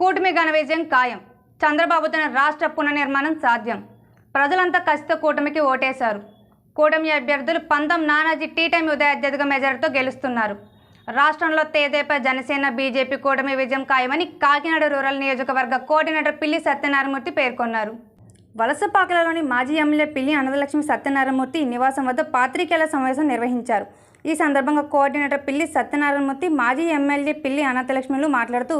కూటమి ఘన విజయం ఖాయం. చంద్రబాబు తన రాష్ట్ర పునర్నిర్మాణం సాధ్యం. ప్రజలంతా కచ్చిత కూటమికి ఓటేశారు. కూటమి అభ్యర్థులు పంతం నానాజీ టీ టైం ఉదయ అత్యధిక మెజారిటీతో గెలుస్తున్నారు. రాష్ట్రంలో తేదేపా జనసేన బీజేపీ కూటమి విజయం ఖాయమని కాకినాడ రూరల్ నియోజకవర్గ కోఆర్డినేటర్ పిల్లి సత్యనారాయణమూర్తి పేర్కొన్నారు. వలసపాకలలోని మాజీ ఎమ్మెల్యే పిల్లి అనంతలక్ష్మి సత్యనారాయణమూర్తి నివాసం వద్ద పాత్రికేయుల సమావేశం నిర్వహించారు. ఈ సందర్భంగా కోఆర్డినేటర్ పిల్లి సత్యనారాయణమూర్తి మాజీ ఎమ్మెల్యే పిల్లి అనంతలక్ష్మిలు మాట్లాడుతూ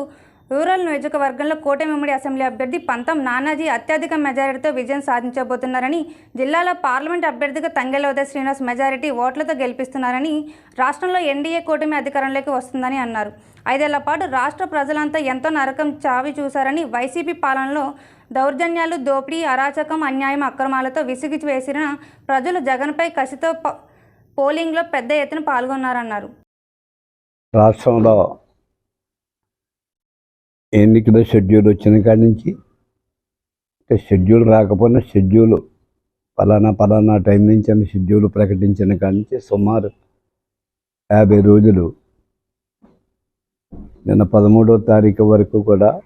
రూరల్ నియోజకవర్గంలో కోటమిమ్మడి అసెంబ్లీ అభ్యర్థి పంతం నానాజీ అత్యధిక మెజారిటీతో విజయం సాధించబోతున్నారని జిల్లాలో పార్లమెంట్ అభ్యర్థిగా తంగెలవదే శ్రీనివాస్ మెజారిటీ ఓట్లతో గెలిపిస్తున్నారని రాష్ట్రంలో ఎన్డీఏ కూటమి అధికారంలోకి వస్తుందని అన్నారు. ఐదేళ్ళ పాటు రాష్ట్ర ప్రజలంతా ఎంతో నరకం చావి చూశారని వైసీపీ పాలనలో దౌర్జన్యాలు దోపిడీ అరాచకం అన్యాయం అక్రమాలతో విసిగి వేసిన ప్రజలు జగన్పై కసితో పోలింగ్లో పెద్ద ఎత్తున పాల్గొన్నారన్నారు. రాష్ట్రంలో ఎన్నికలో షెడ్యూల్ వచ్చిన కాడి నుంచి? అంటే షెడ్యూల్ రాకపోయినా షెడ్యూల్ పలానా పలానా టైం నుంచి అని షెడ్యూల్ ప్రకటించిన కాడి నుంచి సుమారు యాభై రోజులు. నిన్న పదమూడవ తారీఖు వరకు కూడా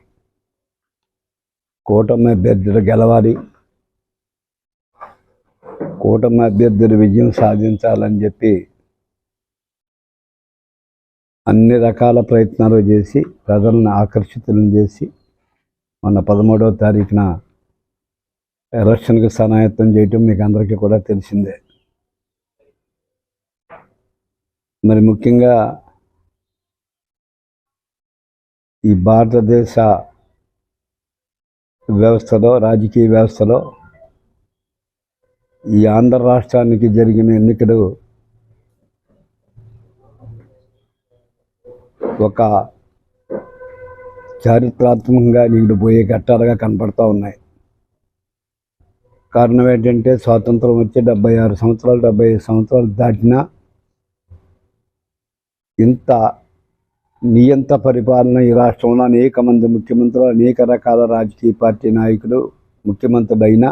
కూటమి అభ్యర్థులు గెలవాలి. కూటమి అభ్యర్థులు విజయం సాధించాలని చెప్పి అన్ని రకాల ప్రయత్నాలు చేసి ప్రజలను ఆకర్షితులను చేసి మొన్న పదమూడవ తారీఖున ఎలక్షన్కి సనాయత్తం చేయటం మీకు అందరికీ కూడా తెలిసిందే. మరి ముఖ్యంగా ఈ భారతదేశ వ్యవస్థలో రాజకీయ వ్యవస్థలో ఈ ఆంధ్ర రాష్ట్రానికి జరిగిన ఎన్నికలు ఒక చారిత్రాత్మకంగా నిండిపోయే ఘట్టాలుగా కనపడతా ఉన్నాయి. కారణం ఏంటంటే స్వాతంత్రం వచ్చి డెబ్బై ఆరు సంవత్సరాలు డెబ్బై ఐదు సంవత్సరాలు దాటినా ఇంత నియంత పరిపాలన ఈ రాష్ట్రంలో అనేక మంది ముఖ్యమంత్రులు అనేక రకాల రాజకీయ పార్టీ నాయకులు ముఖ్యమంత్రులైనా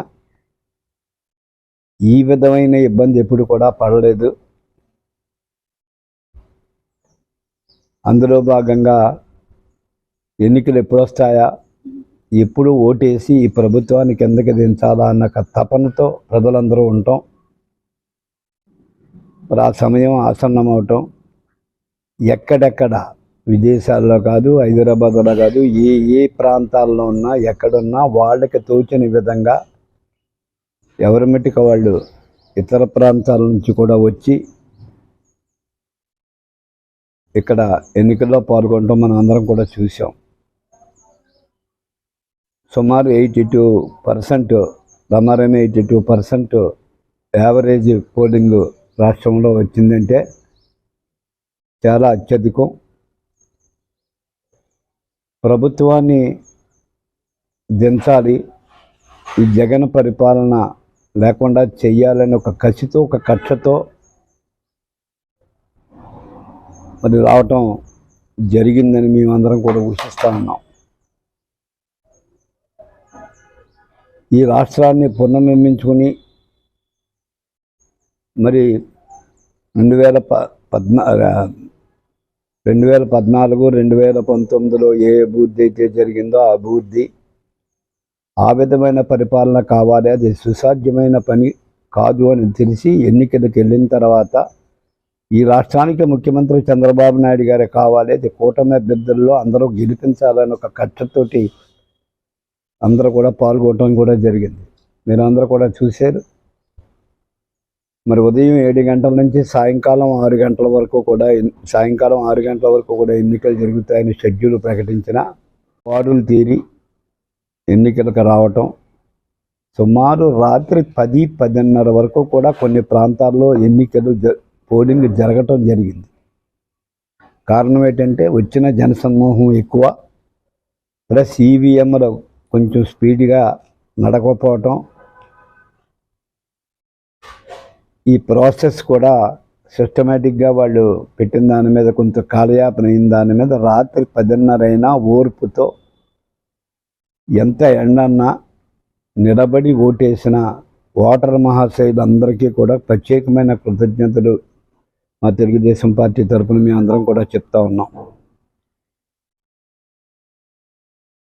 ఈ విధమైన ఇబ్బంది ఎప్పుడు కూడా పడలేదు. అందులో భాగంగా ఎన్నికలు ఎప్పుడు వస్తాయా ఎప్పుడు ఓటేసి ఈ ప్రభుత్వాన్ని కిందకి దించాలా అన్న తపనతో ప్రజలందరూ ఉంటాం. మరి ఆ సమయం ఆసన్నమవటం. ఎక్కడెక్కడ? విదేశాల్లో కాదు హైదరాబాద్లో కాదు ఏ ఏ ప్రాంతాల్లో ఉన్నా ఎక్కడున్నా వాళ్ళకి తోచిన విధంగా ఎవరి మట్టుకు వాళ్ళు ఇతర ప్రాంతాల నుంచి కూడా వచ్చి ఇక్కడ ఎన్నికల్లో పాల్గొనడం మనం అందరం కూడా చూసాం సుమారు eighty two percent రమారమే eighty two percent average polling రాష్ట్రంలో వచ్చిందంటే చాలా అత్యధికం. ప్రభుత్వాన్ని దించాలి. ఈ జగన్ పరిపాలన లేకుండా చెయ్యాలని ఒక కసితో ఒక కక్షతో మరి రావటం జరిగిందని మేమందరం కూడా ఊహిస్తూ ఉన్నాం. ఈ రాష్ట్రాన్ని పునర్నిర్మించుకుని మరి రెండు వేల ప పద్నా రెండు వేల పద్నాలుగు రెండు వేల పంతొమ్మిదిలో ఏ అభివృద్ధి అయితే జరిగిందో ఆ అభివృద్ధి ఆ విధమైన పరిపాలన కావాలి. అది సుసాధ్యమైన పని కాదు అని తెలిసి ఎన్నికలకు వెళ్ళిన తర్వాత ఈ రాష్ట్రానికి ముఖ్యమంత్రి చంద్రబాబు నాయుడు గారే కావాలి అది కూటమి అభ్యర్థుల్లో అందరూ గెలిపించాలని ఒక కట్టతోటి అందరూ కూడా పాల్గొనడం కూడా జరిగింది. మీరు అందరూ కూడా చూశారు. మరి ఉదయం ఏడు గంటల నుంచి సాయంకాలం ఆరు గంటల వరకు కూడా సాయంకాలం ఆరు గంటల వరకు కూడా ఎన్నికలు జరుగుతాయని షెడ్యూల్ ప్రకటించిన వార్డులు తీరి ఎన్నికలకు రావటం సుమారు రాత్రి పది పదిన్నర వరకు కూడా కొన్ని ప్రాంతాల్లో ఎన్నికలు జ పోలింగ్ జరగటం జరిగింది. కారణం ఏంటంటే వచ్చిన జనసమూహం ఎక్కువ. ప్లస్ ఈవీఎంలు కొంచెం స్పీడ్గా నడకపోవటం. ఈ ప్రాసెస్ కూడా సిస్టమేటిక్గా వాళ్ళు పెట్టిన దాని మీద కొంత కాలయాపన అయిన దాని మీద రాత్రి పదిన్నర అయినా ఓర్పుతో ఎంత ఎండన్నా నిలబడి ఓటేసిన ఓటర్ మహాశయులందరికీ కూడా ప్రత్యేకమైన కృతజ్ఞతలు మా తెలుగుదేశం పార్టీ తరపున మేము అందరం కూడా చెప్తా ఉన్నాం.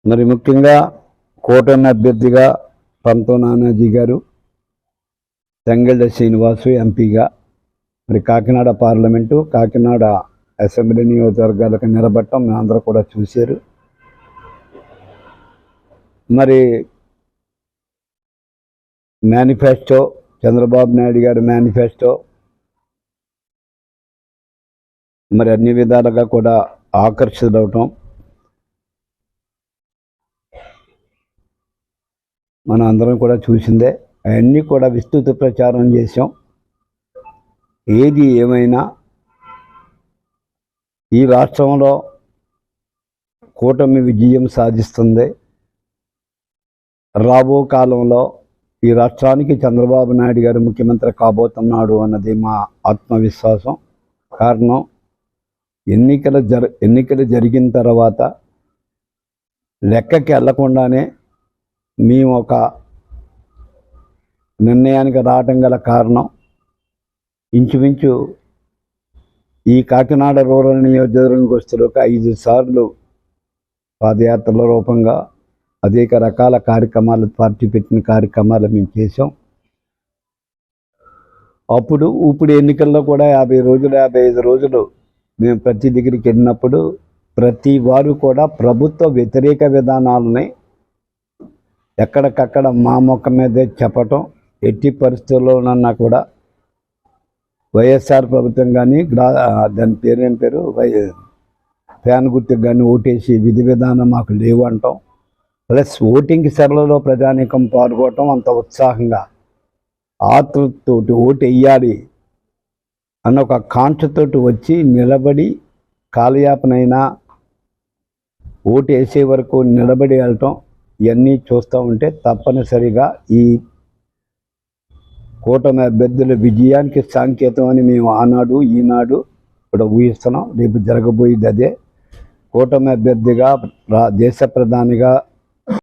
మరి ముఖ్యంగా కూటమి అభ్యర్థిగా పంతో నానాజీ గారు తెంగళ్ళ శ్రీనివాసు ఎంపీగా మరి కాకినాడ పార్లమెంటు కాకినాడ అసెంబ్లీ నియోజకవర్గాలకు నిలబడటం మేమందరూ కూడా చూశారు. మరి మేనిఫెస్టో చంద్రబాబు నాయుడు గారి మేనిఫెస్టో మరి అన్ని విధాలుగా కూడా ఆకర్షితులవటం. మనం అందరం కూడా చూసిందే. అవన్నీ కూడా విస్తృత ప్రచారం చేసాం ఏది ఏమైనా ఈ రాష్ట్రంలో కూటమి విజయం సాధిస్తుంది. రాబో కాలంలో ఈ రాష్ట్రానికి చంద్రబాబు నాయుడు గారు ముఖ్యమంత్రి కాబోతున్నాడు అన్నది మా ఆత్మవిశ్వాసం. కారణం ఎన్నికలు జర ఎన్నికలు జరిగిన తర్వాత లెక్కకి వెళ్ళకుండానే మేము ఒక నిర్ణయానికి రావటం గల కారణం ఇంచుమించు ఈ కాకినాడ రూరల్ నియోజకవర్గం వస్తులకు ఐదు సార్లు పాదయాత్రల రూపంగా అనేక రకాల కార్యక్రమాలు పార్టీ పెట్టిన కార్యక్రమాలు మేము చేసాం అప్పుడు ఇప్పుడు ఎన్నికల్లో కూడా యాభై రోజులు యాభై ఐదు రోజులు మేము ప్రతి దగ్గరికి వెళ్ళినప్పుడు ప్రతి వారు కూడా ప్రభుత్వ వ్యతిరేక విధానాలని ఎక్కడికక్కడ మా మొక్క మీదే చెప్పటం ఎట్టి పరిస్థితుల్లోనన్నా కూడా వైఎస్ఆర్ ప్రభుత్వం కానీ గ్రా దాని పేరు పేరు? వై ఫ్యాన్ గుర్తుకు కానీ ఓటేసి విధి విధానం మాకు లేవు అంటాం. ప్లస్ ఓటింగ్ సరళలో ప్రజానీకం పాల్గొనటం అంత ఉత్సాహంగా ఆతృతతోటి ఓటు వేయాలి అన్న ఒక కాంక్షతోటి వచ్చి నిలబడి కాలయాపనైనా ఓటు వేసే వరకు నిలబడి వెళ్ళటం ఇవన్నీ చూస్తూ ఉంటే తప్పనిసరిగా ఈ కూటమి అభ్యర్థుల విజయానికి సాంకేతం అని మేము ఆనాడు ఈనాడు ఇక్కడ ఊహిస్తున్నాం. రేపు జరగబోయేది అదే. కూటమి అభ్యర్థిగా రా దేశ ప్రధానిగా